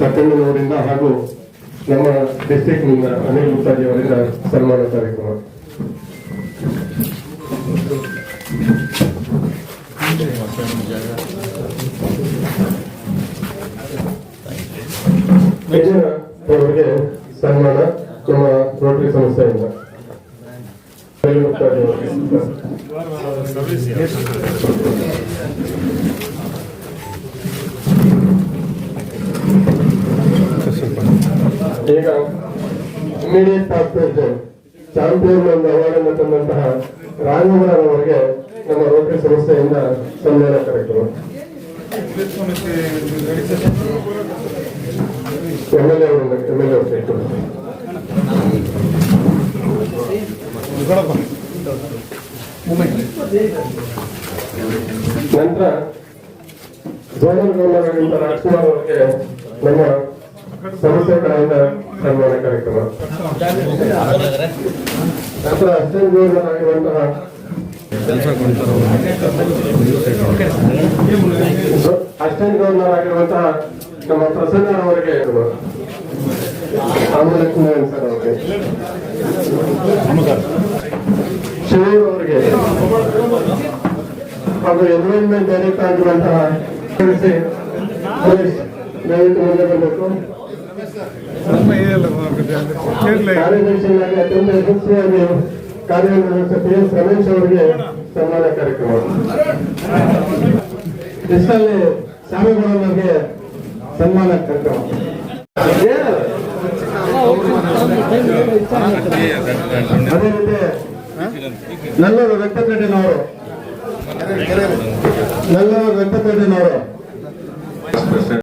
ಸಕ್ಕಣ್ಣನವರಿಂದ ಹಾಗೂ ನಮ್ಮ ಡಿಸ್ಟ್ರಿಕ್ಟ್ನಿಂದ ಅನಿಲ್ ಮುತ್ತಾಜಿ ಅವರಿಂದ ಸನ್ಮಾನ ಕಾರ್ಯಕ್ರಮ. ಅವರಿಗೆ ಸನ್ಮಾನ. ನಮ್ಮ ರೋಟರಿ ಸಂಸ್ಥೆಯಿಂದ ಅನಿಲ್ ಅವರಿಗೆ. ಈಗ ಇಮಿಡಿಯೇಟ್ ಆಗ್ತಾ ಚಾಂಪಿಯನ್ ಒಂದು ಅವಾರ್ಡನ್ನು ತಂದಂತಹ ರಾಘವರಾವ್ ಅವರಿಗೆ ನಮ್ಮ ರೋಟರಿ ಸಂಸ್ಥೆಯಿಂದ ಸನ್ಮಾನ ಕಾರ್ಯಕ್ರಮ ನಂತರ ರಾಜ್ಕುಮಾರ್ ಅವರಿಗೆ ನಮ್ಮ ಸಂಸ್ಥೆ ಕಡೆಯಿಂದ ಸನ್ಮಾನ ಕಾರ್ಯಕ್ರಮ. ನಂತರ ಆಗಿರುವಂತಹ ಅಸಿಸ್ಟೆಂಟ್ ಗವರ್ನರ್ ಆಗಿರುವಂತಹ ನಮ್ಮ ಪ್ರಸನ್ನ ಅವರಿಗೆ ಆಮಲಕ್ಷ್ಮಿ ಸರ್ ಅವರಿಗೆ. ಶಿವೂರ್ ಅವರಿಗೆ. ಹಾಗೂ ಎನ್ವೈರನ್ಮೆಂಟ್ ಡೈರೆಕ್ಟರ್ ಆಗಿರುವಂತಹ ಕಾರ್ಯದರ್ಶಿಯಾಗಿ ಅತ್ಯಂತ ಯಶಸ್ವಿಯಾಗಿ ಎಸ್ ರಮೇಶ್ ಅವರಿಗೆ ಸನ್ಮಾನ ಕಾರ್ಯಕ್ರಮ. ಇಷ್ಟಲ್ಲಿ ಸ್ವಾಮಿಗಳವರಿಗೆ ಸನ್ಮಾನ ಕಾರ್ಯಕ್ರಮ. ಅದೇ ರೀತಿ ನಲ್ಲೂರು ವೆಂಕಟರೆಡ್ಡಿನವರು ನಲ್ಲೂರು ವೆಂಕಟರೆಡ್ಡಿನವರು